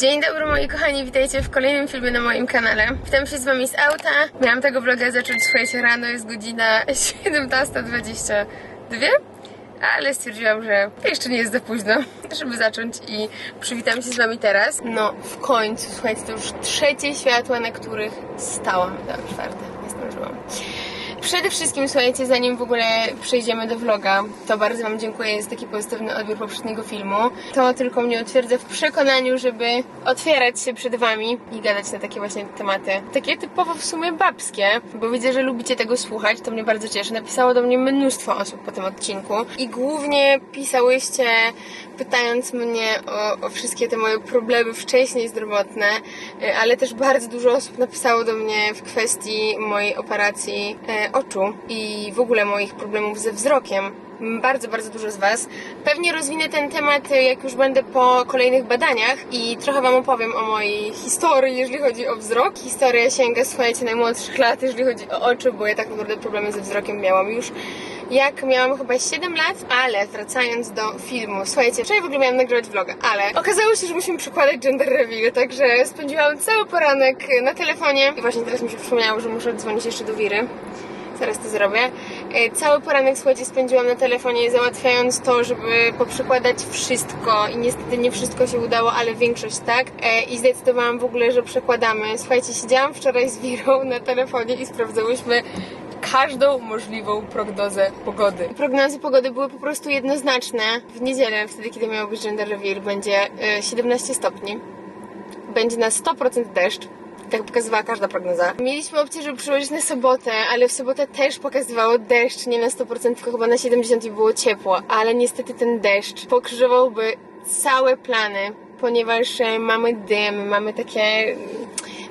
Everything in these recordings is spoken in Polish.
Dzień dobry moi kochani, witajcie w kolejnym filmie na moim kanale. Witam się z wami z auta. Miałam tego vloga zacząć, słuchajcie, rano, jest godzina 17.22, ale stwierdziłam, że jeszcze nie jest za późno, żeby zacząć i przywitam się z wami teraz. No, w końcu, słuchajcie, to już trzecie światła, na których stałam. Tak, czwarte, nie zdążyłam. Przede wszystkim, słuchajcie, zanim w ogóle przejdziemy do vloga, to bardzo Wam dziękuję za taki pozytywny odbiór poprzedniego filmu. To tylko mnie utwierdza w przekonaniu, żeby otwierać się przed Wami i gadać na takie właśnie tematy. Takie typowo w sumie babskie, bo widzę, że lubicie tego słuchać, to mnie bardzo cieszy. Napisało do mnie mnóstwo osób po tym odcinku i głównie pisałyście pytając mnie o, o wszystkie te moje problemy wcześniej zdrowotne, y, ale też bardzo dużo osób napisało do mnie w kwestii mojej operacji e, oczu i w ogóle moich problemów ze wzrokiem. Bardzo, bardzo dużo z Was. Pewnie rozwinę ten temat, y, jak już będę po kolejnych badaniach i trochę Wam opowiem o mojej historii, jeżeli chodzi o wzrok. Historia sięga, słuchajcie, najmłodszych lat, jeżeli chodzi o oczy, bo ja tak naprawdę problemy ze wzrokiem miałam już jak miałam chyba 7 lat, ale wracając do filmu, słuchajcie, wczoraj w ogóle miałam nagrywać vloga, ale okazało się, że musimy przykładać gender reveal, także spędziłam cały poranek na telefonie i właśnie teraz mi się przypomniało, że muszę dzwonić jeszcze do Wiry. Zaraz to zrobię. E, Cały poranek, słuchajcie, spędziłam na telefonie, załatwiając to, żeby poprzykładać wszystko i niestety nie wszystko się udało, ale większość tak. E, I zdecydowałam w ogóle, że przekładamy. Słuchajcie, siedziałam wczoraj z Wirą na telefonie i sprawdzałyśmy każdą możliwą prognozę pogody. Prognozy pogody były po prostu jednoznaczne. W niedzielę, wtedy kiedy miał być gender reveal, będzie e, 17 stopni. Będzie na 100% deszcz. Tak pokazywała każda prognoza. Mieliśmy opcję, żeby przełożyć na sobotę, ale w sobotę też pokazywało deszcz, nie na 100%, tylko chyba na 70% i było ciepło. Ale niestety ten deszcz pokrzyżowałby całe plany, ponieważ e, mamy dym, mamy takie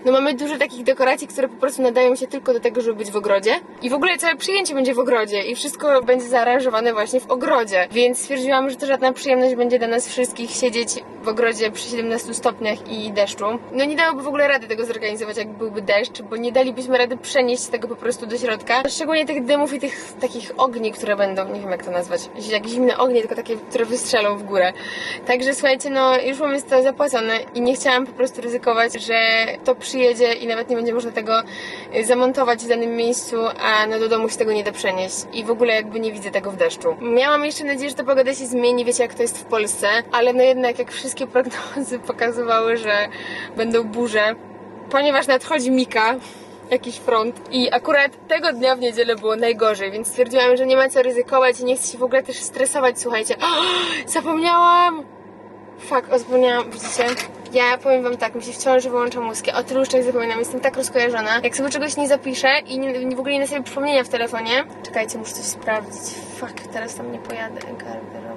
no mamy dużo takich dekoracji, które po prostu nadają się tylko do tego, żeby być w ogrodzie. I w ogóle całe przyjęcie będzie w ogrodzie i wszystko będzie zaaranżowane właśnie w ogrodzie. Więc stwierdziłam, że to żadna przyjemność będzie dla nas wszystkich siedzieć w ogrodzie przy 17 stopniach i deszczu. No nie dałoby w ogóle rady tego zorganizować, jak byłby deszcz, bo nie dalibyśmy rady przenieść tego po prostu do środka. Szczególnie tych dymów i tych takich ogni, które będą, nie wiem jak to nazwać, jak zimne ognie, tylko takie, które wystrzelą w górę. Także słuchajcie, no już mamy to zapłacone i nie chciałam po prostu ryzykować, że to przyjedzie i nawet nie będzie można tego y, zamontować w danym miejscu, a no do domu się tego nie da przenieść. I w ogóle jakby nie widzę tego w deszczu. Miałam jeszcze nadzieję, że ta pogoda się zmieni, wiecie jak to jest w Polsce, ale no jednak jak wszystkie prognozy pokazywały, że będą burze, ponieważ nadchodzi Mika, jakiś front. I akurat tego dnia w niedzielę było najgorzej, więc stwierdziłam, że nie ma co ryzykować i nie chcę się w ogóle też stresować, słuchajcie. zapomniałam! Fuck, o, zapomniałam, widzicie? Ja powiem wam tak, mi się w ciąży wyłącza mózg. O tylu rzeczach zapominam, jestem tak rozkojarzona. Jak sobie czegoś nie zapiszę i nie, w ogóle nie nastawię przypomnienia w telefonie. Czekajcie, muszę coś sprawdzić. Fuck, teraz tam nie pojadę. Garderob.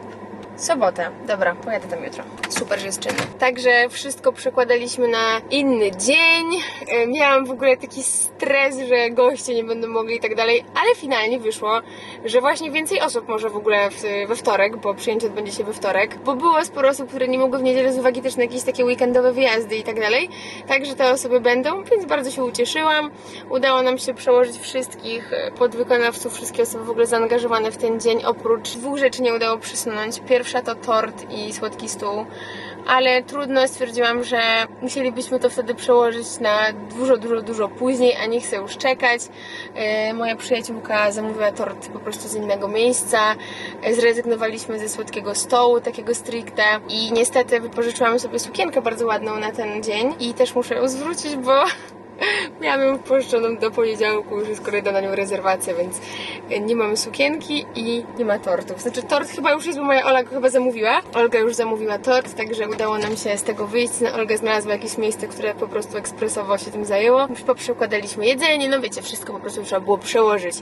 Sobota. Dobra, pojadę tam jutro. Super, że jest czynny. Także wszystko przekładaliśmy na inny dzień. E, Miałam w ogóle taki stres, że goście nie będą mogli i tak dalej, ale finalnie wyszło, że właśnie więcej osób może w ogóle w, we wtorek, bo przyjęcie odbędzie się we wtorek, bo było sporo osób, które nie mogły w niedzielę z uwagi też na jakieś takie weekendowe wyjazdy i tak dalej. Także te osoby będą, więc bardzo się ucieszyłam. Udało nam się przełożyć wszystkich e, podwykonawców, wszystkie osoby w ogóle zaangażowane w ten dzień. Oprócz dwóch rzeczy nie udało przesunąć. Pierwsza to tort i słodki stół, ale trudno stwierdziłam, że musielibyśmy to wtedy przełożyć na dużo, dużo, dużo później, a nie chcę już czekać. E, Moja przyjaciółka zamówiła tort po prostu z innego miejsca. E, Zrezygnowaliśmy ze słodkiego stołu, takiego stricte i niestety wypożyczyłam sobie sukienkę bardzo ładną na ten dzień i też muszę ją zwrócić, bo Miałam ją pożyczoną do poniedziałku, już jest kolejna na nią rezerwacja, więc nie mamy sukienki i nie ma tortów. Znaczy tort chyba już jest, bo moja Ola chyba zamówiła. Olga już zamówiła tort, także udało nam się z tego wyjść. No, Olga znalazła jakieś miejsce, które po prostu ekspresowo się tym zajęło. Już poprzekładaliśmy jedzenie, no wiecie, wszystko po prostu trzeba było przełożyć.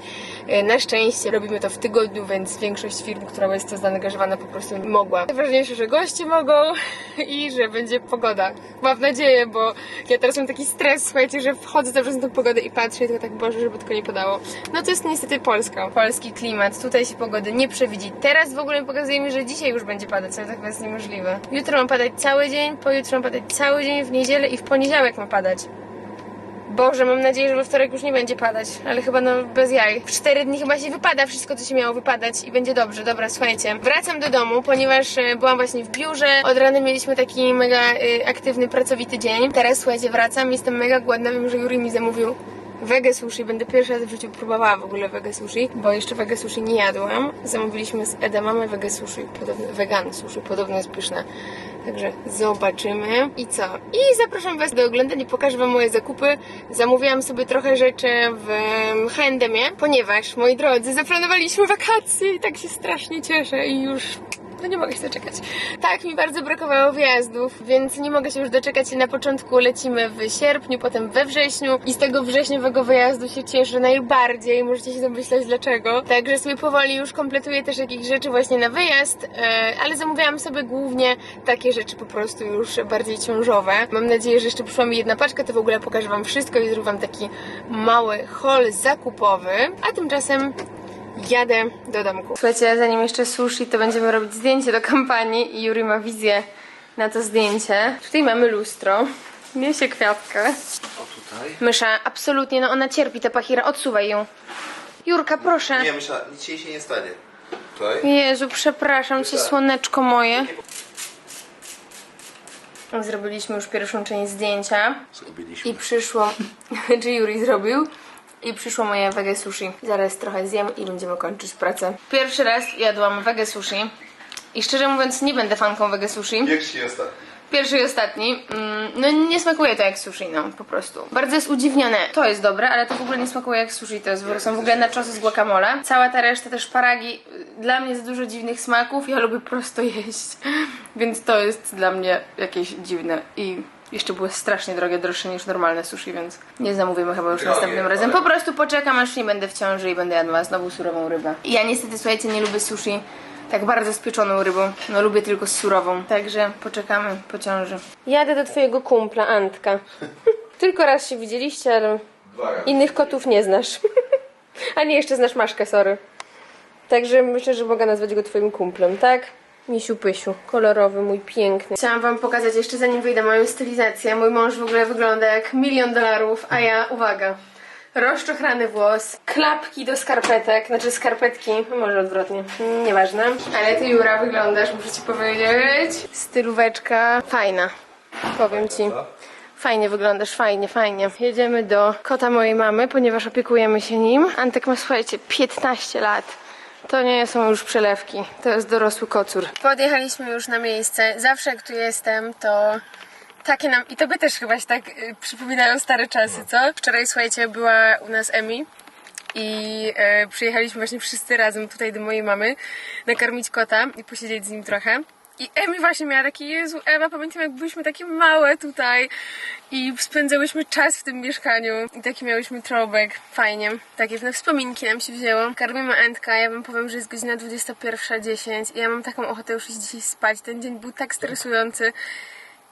E, Na szczęście robimy to w tygodniu, więc większość firm, która jest to zaangażowana po prostu mogła. Najważniejsze, że goście mogą i że będzie pogoda. Mam nadzieję, bo ja teraz mam taki stres, słuchajcie, że wchodzę cały czas na tą pogodę i patrzę i tylko tak, Boże, żeby tylko nie padało. No to jest niestety Polska. Polski klimat. Tutaj się pogody nie przewidzi. Teraz w ogóle pokazuje mi, że dzisiaj już będzie padać, ale tak jest niemożliwe. Jutro ma padać cały dzień, pojutrze ma padać cały dzień, w niedzielę i w poniedziałek ma padać. Boże, mam nadzieję, że we wtorek już nie będzie padać, ale chyba no bez jaj. W cztery dni chyba się wypada wszystko, co się miało wypadać i będzie dobrze. Dobra, słuchajcie. Wracam do domu, ponieważ e, byłam właśnie w biurze. Od rana mieliśmy taki mega e, aktywny, pracowity dzień. Teraz słuchajcie, wracam, jestem mega głodna. Wiem, że Juri mi zamówił wege sushi. Będę pierwszy raz w życiu próbowała w ogóle wege sushi, bo jeszcze wege sushi nie jadłam. Zamówiliśmy z edamame wege sushi, podobno, vegan sushi, podobno jest pyszne. Także zobaczymy. I co? I zapraszam Was do oglądania, pokażę Wam moje zakupy. Zamówiłam sobie trochę rzeczy w H&Mie, ponieważ, moi drodzy, zaplanowaliśmy wakacje i tak się strasznie cieszę i już no nie mogę się doczekać. Tak, mi bardzo brakowało wyjazdów, więc nie mogę się już doczekać. Na początku lecimy w sierpniu, potem we wrześniu i z tego wrześniowego wyjazdu się cieszę najbardziej. Możecie się domyślać dlaczego. Także sobie powoli już kompletuję też jakieś rzeczy właśnie na wyjazd, e, ale zamówiłam sobie głównie takie rzeczy po prostu już bardziej ciążowe. Mam nadzieję, że jeszcze przyszła mi jedna paczka, to w ogóle pokażę Wam wszystko i zrobię Wam taki mały haul zakupowy. A tymczasem jadę do domku. Słuchajcie, zanim jeszcze sushi, to będziemy robić zdjęcie do kampanii i Juri ma wizję na to zdjęcie. Tutaj mamy lustro. Niesie kwiatkę. O tutaj? Mysza, absolutnie, no ona cierpi, ta pachira, odsuwaj ją. Jurka, proszę. Nie, myślę, nic jej się nie stanie. Tutaj? Jezu, przepraszam cię, słoneczko moje. Zrobiliśmy już pierwszą część zdjęcia Zrobiliśmy. i przyszło, czy Juri zrobił, i przyszło moje wege sushi. Zaraz trochę zjem i będziemy kończyć pracę. Pierwszy raz jadłam wege sushi i szczerze mówiąc nie będę fanką wege sushi. Pierwszy i ostatni. Pierwszy i ostatni. Mm, No nie smakuje to jak sushi, no po prostu. Bardzo jest udziwnione. To jest dobre, ale to w ogóle nie smakuje jak sushi. To jest, są w ogóle naczosy z guacamole. Cała ta reszta też paragi. Dla mnie jest dużo dziwnych smaków. Ja lubię prosto jeść. Więc to jest dla mnie jakieś dziwne. I jeszcze były strasznie drogie, droższe niż normalne sushi, więc nie zamówimy chyba już Drogie, następnym razem. ale- Po prostu poczekam, aż nie będę w ciąży i będę jadła znowu surową rybę. I ja niestety, słuchajcie, nie lubię sushi tak bardzo z pieczoną rybą. No lubię tylko z surową. Także poczekamy po ciąży. Jadę do twojego kumpla, Antka. tylko raz się widzieliście, ale innych kotów nie znasz. A nie, jeszcze znasz Maszkę, sorry. Także myślę, że mogę nazwać go twoim kumplem, tak? Misiu Pysiu, kolorowy, mój piękny. Chciałam wam pokazać jeszcze zanim wyjdę moją stylizację. Mój mąż w ogóle wygląda jak milion dolarów, a ja, uwaga, rozczochrany włos, klapki do skarpetek, znaczy skarpetki, no może odwrotnie, nieważne. Ale ty Jura wyglądasz, muszę ci powiedzieć. Stylóweczka fajna, powiem ci. Fajnie wyglądasz, fajnie, fajnie. Jedziemy do kota mojej mamy, ponieważ opiekujemy się nim. Antek ma, słuchajcie, 15 lat. To nie są już przelewki, to jest dorosły kocur. Podjechaliśmy już na miejsce. Zawsze jak tu jestem, to takie nam... I tobie też chyba się tak y, przypominają stare czasy, co? Wczoraj, słuchajcie, była u nas Emi i e, przyjechaliśmy właśnie wszyscy razem tutaj do mojej mamy nakarmić kota i posiedzieć z nim trochę. I Emi właśnie miała taki, Jezu, Ewa, pamiętam jak byliśmy takie małe tutaj i spędzałyśmy czas w tym mieszkaniu i taki miałyśmy throwback, fajnie. Takie na wspominki nam się wzięło. Karmimy Antka, ja wam powiem, że jest godzina 21.10 i ja mam taką ochotę już iść dzisiaj spać. Ten dzień był tak stresujący.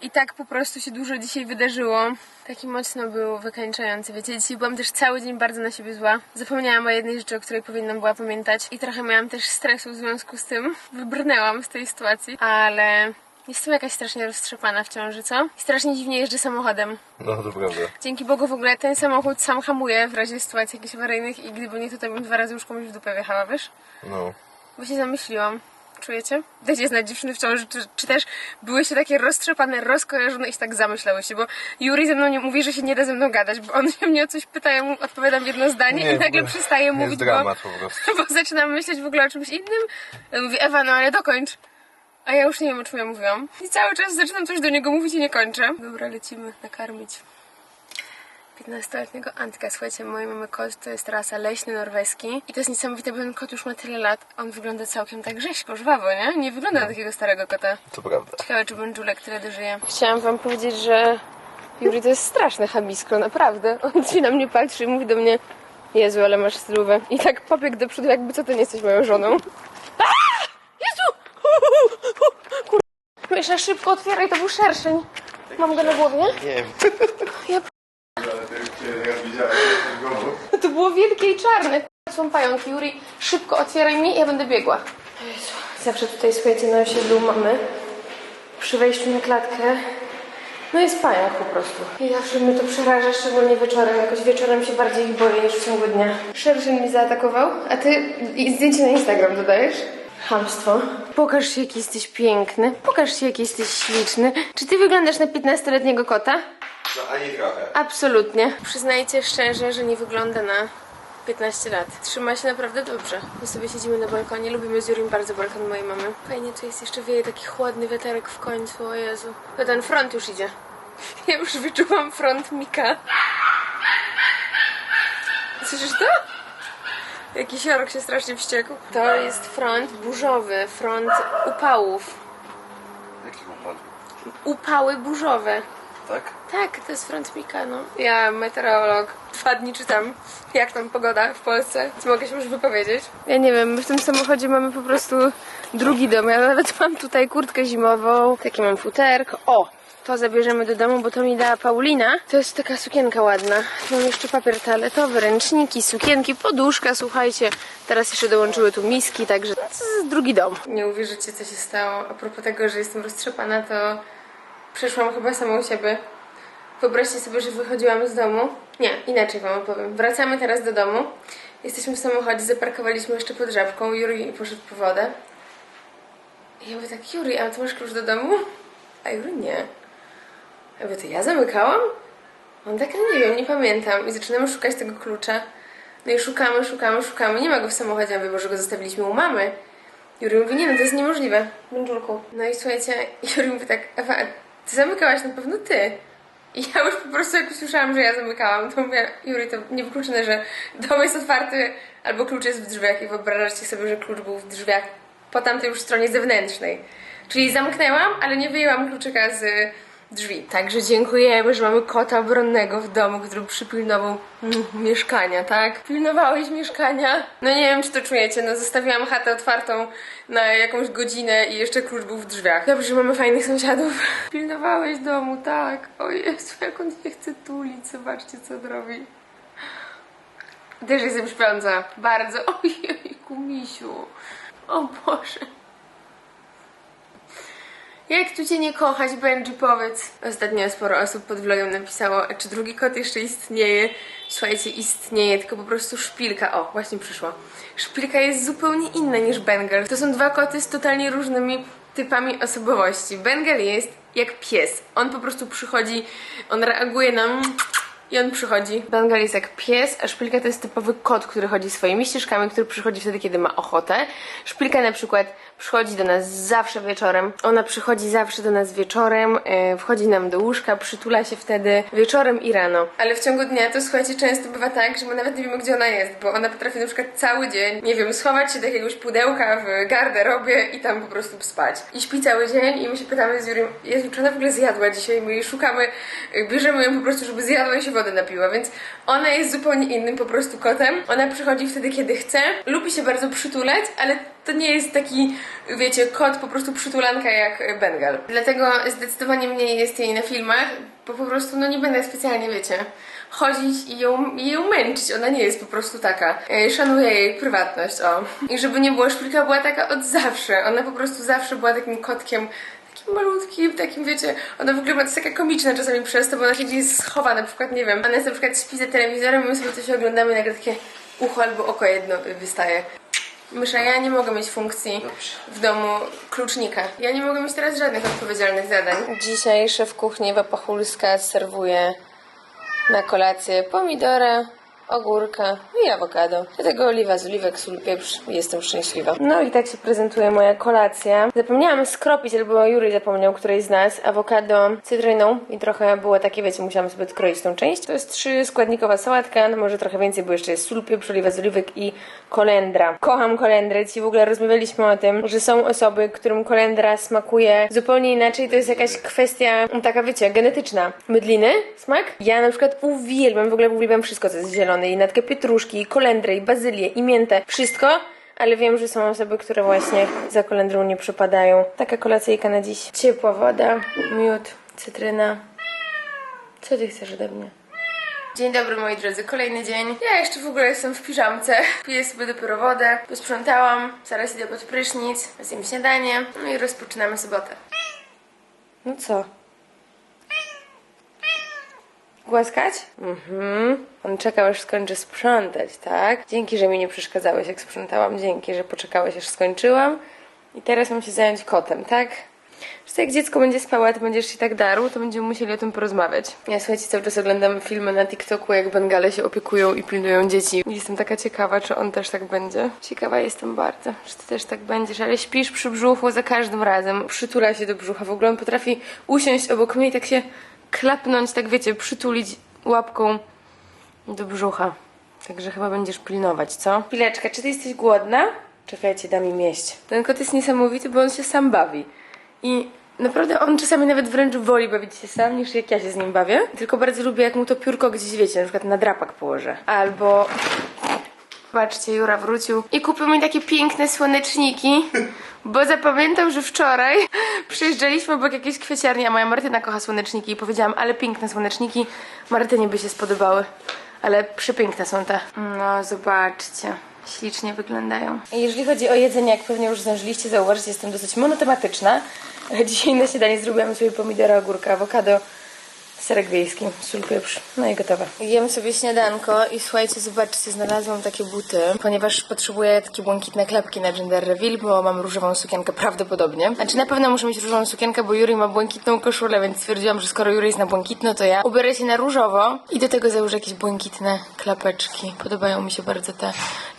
I tak po prostu się dużo dzisiaj wydarzyło. Taki mocno był wykańczający. Wiecie, dzisiaj byłam też cały dzień bardzo na siebie zła. Zapomniałam o jednej rzeczy, o której powinnam była pamiętać. I trochę miałam też stresu w związku z tym. Wybrnęłam z tej sytuacji. Ale jestem jakaś strasznie roztrzepana w ciąży, co? I strasznie dziwnie jeżdżę samochodem. No to prawda. Dzięki Bogu w ogóle ten samochód sam hamuje w razie sytuacji jakichś awaryjnych i gdyby nie tutaj bym dwa razy już komuś w dupę wjechała, wiesz? No. Bo się zamyśliłam. Czujecie? Dajcie znać dziewczyny w ciąży, czy, czy też byłyście takie roztrzepane, rozkojarzone i tak zamyślałyście, bo Juri ze mną nie mówi, że się nie da ze mną gadać, bo on się mnie o coś pyta, ja mu odpowiadam jedno zdanie Nie, i nagle przestaje jest mówić, dramat bo, po prostu. bo zaczynam myśleć w ogóle o czymś innym. Mówi, Ewa, no ale dokończ. A ja już nie wiem, o czym ja mówiłam. I cały czas zaczynam coś do niego mówić i nie kończę. Dobra, lecimy nakarmić. 15-letniego Antka. Słuchajcie, mojej mamy kot to jest rasa leśny norweski i to jest niesamowite, bo ten kot już ma tyle lat. On wygląda całkiem tak rzeźko, żwawo, nie? Nie wygląda na takiego starego kota. To prawda. Ciekawe, czy Bonżulek tyle dożyje. Chciałam wam powiedzieć, że Juri to jest straszne habisko, naprawdę. On się na mnie patrzy i mówi do mnie Jezu, ale masz stylówę. I tak pobiegł do przodu, jakby co, ty nie jesteś moją żoną. Aaa! Jezu! Kur... Mysza, szybko otwieraj, to był szerszeń. Mam go na głowie? Nie wiem. Ja To było wielkie i czarne. Są pająki. Juri, szybko otwieraj mi ja będę biegła. Jezu, zawsze tutaj, słuchajcie, na osiedlu mamy przy wejściu na klatkę No jest pajak po prostu. I zawsze mnie to przeraża, szczególnie wieczorem. Jakoś wieczorem się bardziej ich boję niż w ciągu dnia. Szerszyn mi zaatakował, a ty zdjęcie na Instagram dodajesz? Hamstwo. Pokaż się, jaki jesteś piękny. Pokaż się, jaki jesteś śliczny. Czy ty wyglądasz na 15-letniego kota? No ani trochę. Absolutnie. Przyznajcie szczerze, że nie wygląda na 15 lat. Trzyma się naprawdę dobrze. My sobie siedzimy na balkonie, lubimy z Jurim bardzo balkon mojej mamy. Fajnie tu jest, jeszcze wieje taki chłodny wiaterek w końcu, o Jezu. To ten front już idzie. Ja już wyczuwam front Mika. Słyszysz to? Jakiś ork się strasznie wściekł. To jest front burzowy, front upałów. Jaki upad? Upały burzowe. Tak? Tak, to jest front Mika, no. Ja, meteorolog, dwa dni czytam, jak tam pogoda w Polsce. Co mogę się już wypowiedzieć? Ja nie wiem, my w tym samochodzie mamy po prostu drugi dom. Ja nawet mam tutaj kurtkę zimową, taki mam futerko. O! To zabierzemy do domu, bo to mi dała Paulina. To jest taka sukienka ładna. Mam jeszcze papier toaletowy, ręczniki, sukienki, poduszka, słuchajcie. Teraz jeszcze dołączyły tu miski, także drugi dom. Nie uwierzycie, co się stało. A propos tego, że jestem roztrzepana, to przeszłam chyba samą siebie. Wyobraźcie sobie, że wychodziłam z domu. Nie, inaczej wam opowiem. Wracamy teraz do domu. Jesteśmy w samochodzie, zaparkowaliśmy jeszcze pod żabką. Juri poszedł po wodę. I ja mówię tak, Juri, a ty masz klucz do domu? A Juri nie. Mówię, to ja zamykałam? On tak, nie wiem, nie pamiętam. I zaczynamy szukać tego klucza. No i szukamy, szukamy, szukamy. Nie ma go w samochodzie, ja mówię, bo że go zostawiliśmy u mamy. Juri mówi, nie no, to jest niemożliwe. Bączulku. No i słuchajcie, Juri mówi tak, Ewa, ty zamykałaś na pewno ty. I ja już po prostu jak usłyszałam, że ja zamykałam, to mówię, Juri, to niewykluczone, że dom jest otwarty albo klucz jest w drzwiach i wyobrażacie sobie, że klucz był w drzwiach po tamtej już stronie zewnętrznej. Czyli zamknęłam, ale nie wyjęłam kluczyka z drzwi. Także dziękujemy, że mamy kota obronnego w domu, który przypilnował mm, mieszkania, tak? Pilnowałeś mieszkania? No nie wiem, czy to czujecie, no zostawiłam chatę otwartą na jakąś godzinę i jeszcze klucz był w drzwiach. Dobrze, że mamy fajnych sąsiadów. Pilnowałeś domu, tak? O Jezu, jak on nie chce tulić, zobaczcie, co robi. Też jestem śpiąca, bardzo. Ojejku, misiu. O Boże. Jak tu cię nie kochać, Benji, powiedz. Ostatnio sporo osób pod vlogiem napisało, "A czy drugi kot jeszcze istnieje. Słuchajcie, istnieje, tylko po prostu szpilka. O, właśnie przyszła. Szpilka jest zupełnie inna niż Bengal. To są dwa koty z totalnie różnymi typami osobowości. Bengal jest jak pies. On po prostu przychodzi, on reaguje na i on przychodzi. Bengal jest jak pies, a szpilka to jest typowy kot, który chodzi swoimi ścieżkami, który przychodzi wtedy, kiedy ma ochotę. Szpilka na przykład przychodzi do nas zawsze wieczorem. Ona przychodzi zawsze do nas wieczorem, e, wchodzi nam do łóżka, przytula się wtedy wieczorem i rano. Ale w ciągu dnia to słuchajcie, często bywa tak, że my nawet nie wiemy, gdzie ona jest, bo ona potrafi na przykład cały dzień, nie wiem, schować się do jakiegoś pudełka w garderobie i tam po prostu spać. I śpi cały dzień i my się pytamy z Juriem, Jezu, czy ona w ogóle zjadła dzisiaj? My jej szukamy, y, bierzemy ją po prostu, żeby zjadła i się wodę napiła, więc ona jest zupełnie innym po prostu kotem. Ona przychodzi wtedy, kiedy chce, lubi się bardzo przytulać, ale to nie jest taki, wiecie, kot po prostu przytulanka jak Bengal. Dlatego zdecydowanie mniej jest jej na filmach, bo po prostu, no nie będę specjalnie, wiecie, chodzić i ją, i ją męczyć. Ona nie jest po prostu taka. E, Szanuję jej prywatność, o. I żeby nie było, szpilka była taka od zawsze. Ona po prostu zawsze była takim kotkiem, takim malutkim, takim wiecie, ona w ogóle ma- to jest taka komiczna czasami przez to, bo ona się gdzieś schowa, na przykład, nie wiem, ona jest na przykład śpi za telewizorem my sobie coś oglądamy i nagle takie ucho albo oko jedno wystaje. Mysza, ja nie mogę mieć funkcji w domu klucznika. Ja nie mogę mieć teraz żadnych odpowiedzialnych zadań. Dzisiaj szef kuchni Wapachulska serwuje na kolację pomidora, ogórka i awokado. Do tego oliwa z oliwek, sól, pieprz jestem szczęśliwa. No i tak się prezentuje moja kolacja. Zapomniałam skropić, albo Juri zapomniał którejś z nas, awokado cytryną i trochę było takie, wiecie, musiałam sobie odkroić tą część. To jest trzy składnikowa sałatka, no może trochę więcej, bo jeszcze jest sól, pieprz, oliwa z oliwek i kolendra. Kocham kolendrę. Dzisiaj w ogóle rozmawialiśmy o tym, że są osoby, którym kolendra smakuje zupełnie inaczej. To jest jakaś kwestia taka, wiecie, genetyczna. Mydliny, smak? Ja na przykład uwielbiam, w ogóle uwielbiam wszystko, co jest zielone. I natkę pietruszki, i kolendrę, i bazylię, i miętę. Wszystko. Ale wiem, że są osoby, które właśnie za kolendrą nie przypadają. Taka kolacyjka na dziś. Ciepła woda, miód, cytryna. Co ty chcesz ode mnie? Dzień dobry moi drodzy, kolejny dzień. Ja jeszcze w ogóle jestem w piżamce. Piję sobie dopiero wodę. Posprzątałam, zaraz idę pod prysznic, zjem śniadanie. No i rozpoczynamy sobotę. No co? Głaskać? Mhm. On czekał, aż skończę sprzątać, tak? Dzięki, że mi nie przeszkadzałeś, jak sprzątałam. Dzięki, że poczekałeś, aż skończyłam. I teraz mam się zająć kotem, tak? Że jak dziecko będzie spało, ty będziesz się tak darł, to będziemy musieli o tym porozmawiać. Ja słuchajcie, cały czas oglądam filmy na TikToku, jak Bengale się opiekują i pilnują dzieci. I Jestem taka ciekawa, czy on też tak będzie. Ciekawa jestem bardzo, czy ty też tak będziesz, ale śpisz przy brzuchu za każdym razem. Przytula się do brzucha. W ogóle on potrafi usiąść obok mnie i tak się klapnąć, tak wiecie, przytulić łapką do brzucha. Także chyba będziesz pilnować, co? Chwileczkę, czy ty jesteś głodna? Czekajcie, dam im jeść. Ten kot jest niesamowity, bo on się sam bawi. I naprawdę on czasami nawet wręcz woli bawić się sam, niż jak ja się z nim bawię. Tylko bardzo lubię, jak mu to piórko gdzieś, wiecie, na przykład na drapak położę. Albo... Patrzcie, Jura wrócił i kupił mi takie piękne słoneczniki, bo zapamiętał, że wczoraj przyjeżdżaliśmy obok jakiejś kwieciarni, a moja Martyna kocha słoneczniki i powiedziałam, ale piękne słoneczniki, Martynie by się spodobały. Ale przepiękne są te. No, zobaczcie. Ślicznie wyglądają. Jeżeli chodzi o jedzenie, jak pewnie już zdążyliście zauważyć, jestem dosyć monotematyczna. Dzisiaj na śniadanie zrobiłam sobie pomidora, ogórka, awokado, serek wiejski, sól, pieprz, no i gotowe. Jem sobie śniadanko i słuchajcie, zobaczcie, znalazłam takie buty, ponieważ potrzebuję takie błękitne klapki na gender reveal, bo mam różową sukienkę prawdopodobnie. Znaczy na pewno muszę mieć różową sukienkę, bo Juri ma błękitną koszulę, więc stwierdziłam, że skoro Juri jest na błękitno, to ja ubiorę się na różowo i do tego założę jakieś błękitne klapeczki. Podobają mi się bardzo te.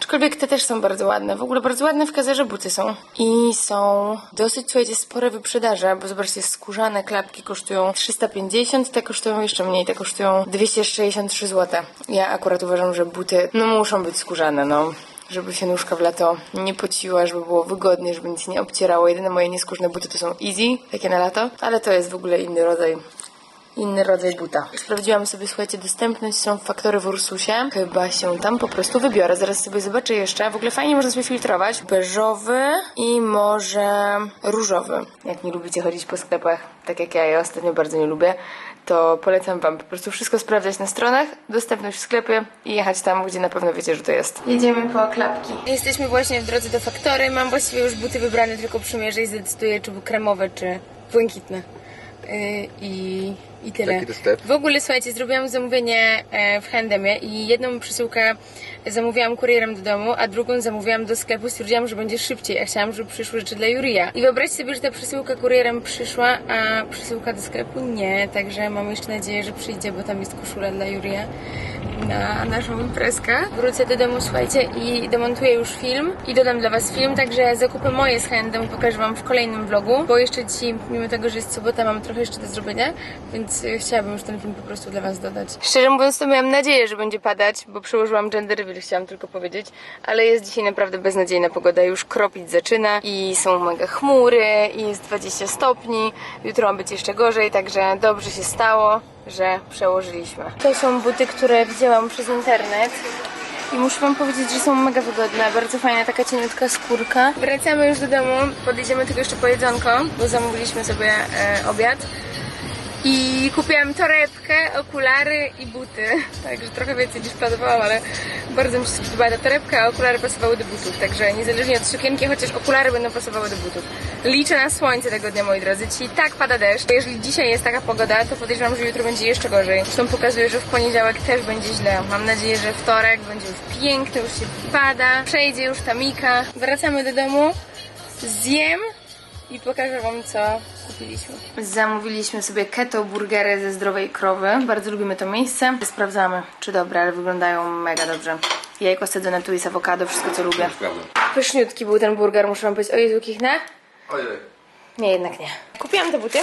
Aczkolwiek te też są bardzo ładne. W ogóle bardzo ładne w kazerze buty są. I są dosyć, słuchajcie, spore wyprzedaże, bo zobaczcie, skórzane klapki kosztują 350, te kosztują jeszcze mniej, te kosztują 263 zł. Ja akurat uważam, że buty, no muszą być skórzane, no. Żeby się nóżka w lato nie pociła, żeby było wygodnie, żeby nic nie obcierało. Jedyne moje nieskórzne buty to są Easy, takie na lato, ale to jest w ogóle inny rodzaj inny rodzaj buta. Sprawdziłam sobie, słuchajcie, dostępność są faktory w Ursusie. Chyba się tam po prostu wybiorę. Zaraz sobie zobaczę jeszcze. W ogóle fajnie można sobie filtrować. Beżowy i może różowy. Jak nie lubicie chodzić po sklepach, tak jak ja, ja ostatnio bardzo nie lubię, to polecam wam po prostu wszystko sprawdzać na stronach, dostępność w sklepie i jechać tam, gdzie na pewno wiecie, że to jest. Jedziemy po klapki. Jesteśmy właśnie w drodze do faktory. Mam właściwie już buty wybrane, tylko przymierzę i zdecyduję, czy były kremowe, czy błękitne. Yy, I, I tyle. W ogóle słuchajcie, zrobiłam zamówienie e, w Handemie i jedną przesyłkę zamówiłam kurierem do domu, a drugą zamówiłam do sklepu. Stwierdziłam, że będzie szybciej, a chciałam, żeby przyszły rzeczy dla Jurija. I wyobraźcie sobie, że ta przesyłka kurierem przyszła, a przesyłka do sklepu nie. Także mam jeszcze nadzieję, że przyjdzie, bo tam jest koszula dla Jurija na naszą imprezkę. Wrócę do domu, słuchajcie, i demontuję już film i dodam dla Was film, także zakupy moje z handem pokażę Wam w kolejnym vlogu, bo jeszcze dzisiaj, mimo tego, że jest sobota, mam trochę jeszcze do zrobienia, więc y, chciałabym już ten film po prostu dla Was dodać. Szczerze mówiąc, to miałam nadzieję, że będzie padać, bo przełożyłam gender reveal, chciałam tylko powiedzieć, ale jest dzisiaj naprawdę beznadziejna pogoda, już kropić zaczyna i są mega chmury i jest 20 stopni, jutro ma być jeszcze gorzej, także dobrze się stało że przełożyliśmy. To są buty, które widziałam przez internet. I muszę wam powiedzieć, że są mega wygodne, bardzo fajna taka cieniutka skórka. Wracamy już do domu, podejdziemy tylko jeszcze po jedzonko, bo zamówiliśmy sobie e, obiad. I kupiłam torebkę, okulary i buty. Także trochę więcej niż planowałam, ale bardzo mi się spodobała ta torebka, a okulary pasowały do butów. Także niezależnie od sukienki, chociaż okulary będą pasowały do butów. Liczę na słońce tego dnia, moi drodzy. Dzisiaj tak pada deszcz. Jeżeli dzisiaj jest taka pogoda, to podejrzewam, że jutro będzie jeszcze gorzej. Zresztą pokazuje, że w poniedziałek też będzie źle. Mam nadzieję, że wtorek będzie już piękny, już się pada. Przejdzie już ta Mika. Wracamy do domu. Zjem i pokażę wam, co kupiliśmy. Zamówiliśmy sobie keto burgery ze zdrowej krowy. Bardzo lubimy to miejsce. Sprawdzamy, czy dobre, ale wyglądają mega dobrze. Jajko sadzone tu jest awokado, wszystko co lubię. Pyszniutki był ten burger, muszę wam powiedzieć. O Jezu, kichnę? Ojej. Nie, jednak nie. Kupiłam te buty.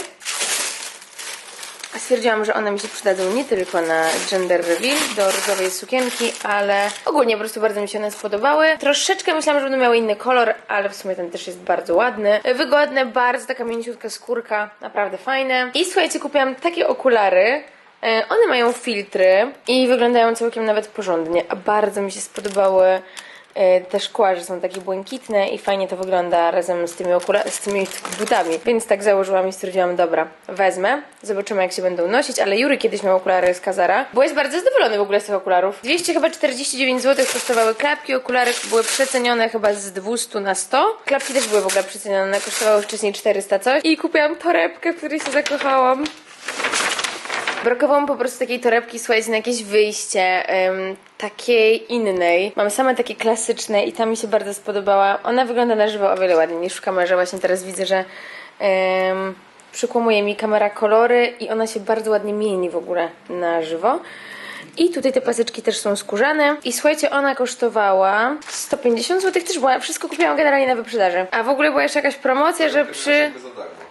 Stwierdziłam, że one mi się przydadzą nie tylko na gender reveal do różowej sukienki, ale ogólnie po prostu bardzo mi się one spodobały. Troszeczkę myślałam, że będą miały inny kolor, ale w sumie ten też jest bardzo ładny. Wygodne, bardzo taka mięciutka skórka, naprawdę fajne. I słuchajcie, kupiłam takie okulary. E, One mają filtry i wyglądają całkiem nawet porządnie, a bardzo mi się spodobały te szkła, że są takie błękitne i fajnie to wygląda razem z tymi, okula- z tymi butami. Więc tak założyłam i stwierdziłam, dobra, wezmę, zobaczymy jak się będą nosić, ale Jury kiedyś miał okulary z Kazara. Byłeś bardzo zadowolony w ogóle z tych okularów. 200 chyba 49 zł kosztowały klapki, okulary były przecenione chyba z 200 na 100. Klapki też były w ogóle przecenione, kosztowały wcześniej 400 coś. I kupiłam torebkę, w której się zakochałam. Brakowało mi po prostu takiej torebki, słuchajcie, na jakieś wyjście, takiej innej. Mam same takie klasyczne i ta mi się bardzo spodobała. Ona wygląda na żywo o wiele ładniej niż w kamerze. Właśnie teraz widzę, że em, przykłamuje mi kamera kolory i ona się bardzo ładnie mieni w ogóle na żywo. I tutaj te paseczki też są skórzane. I słuchajcie, ona kosztowała 150 zł też była. Wszystko kupiłam generalnie na wyprzedaży. A w ogóle była jeszcze jakaś promocja, że przy...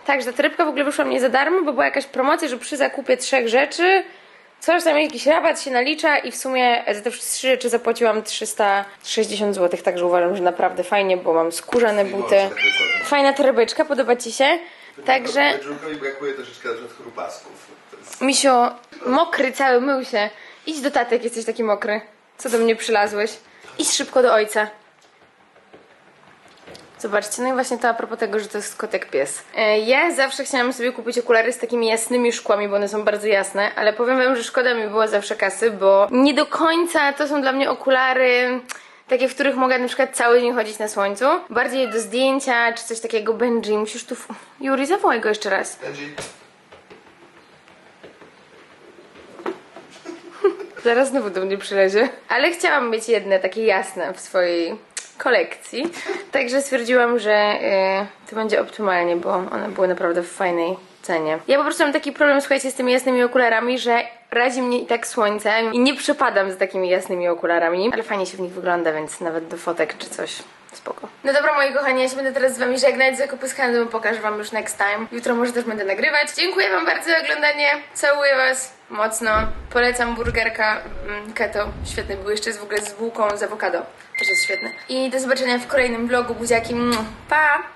Za darmo. Tak, że ta torebka w ogóle wyszła mnie za darmo, bo była jakaś promocja, że przy zakupie trzech rzeczy coś tam jakiś rabat się nalicza i w sumie za te trzy rzeczy zapłaciłam 360 zł, także uważam, że naprawdę fajnie, bo mam skórzane buty. tak. Fajna torebeczka, podoba Ci się? Także Bedroomowi brakuje troszeczkę chrupasków. Misio, mokry cały, mył się. Idź do taty, jak jesteś taki mokry. Co do mnie przylazłeś? Idź szybko do ojca. Zobaczcie, no i właśnie to a propos tego, że to jest kotek pies. E, Ja zawsze chciałam sobie kupić okulary z takimi jasnymi szkłami, bo one są bardzo jasne, ale powiem wam, że szkoda mi było zawsze kasy, bo nie do końca to są dla mnie okulary takie, w których mogę na przykład cały dzień chodzić na słońcu. Bardziej do zdjęcia, czy coś takiego Benji. Musisz tu... Juri, zawołaj go jeszcze raz. Benji, Zaraz znowu do mnie przylezie. Ale chciałam mieć jedne takie jasne w swojej kolekcji. Także stwierdziłam, że y, to będzie optymalnie, bo one były naprawdę w fajnej cenie. Ja po prostu mam taki problem, słuchajcie, z tymi jasnymi okularami, że radzi mnie i tak słońce i nie przepadam z takimi jasnymi okularami, ale fajnie się w nich wygląda, więc nawet do fotek czy coś. Spoko. No dobra, moi kochani, ja się będę teraz z wami żegnać. Z handlu pokażę wam już next time. Jutro może też będę nagrywać. Dziękuję wam bardzo za oglądanie. Całuję was mocno. Polecam burgerka mm, keto. Świetny był jeszcze w ogóle z bułką z awokado. Też jest świetny. I do zobaczenia w kolejnym vlogu. Buziaki. Pa!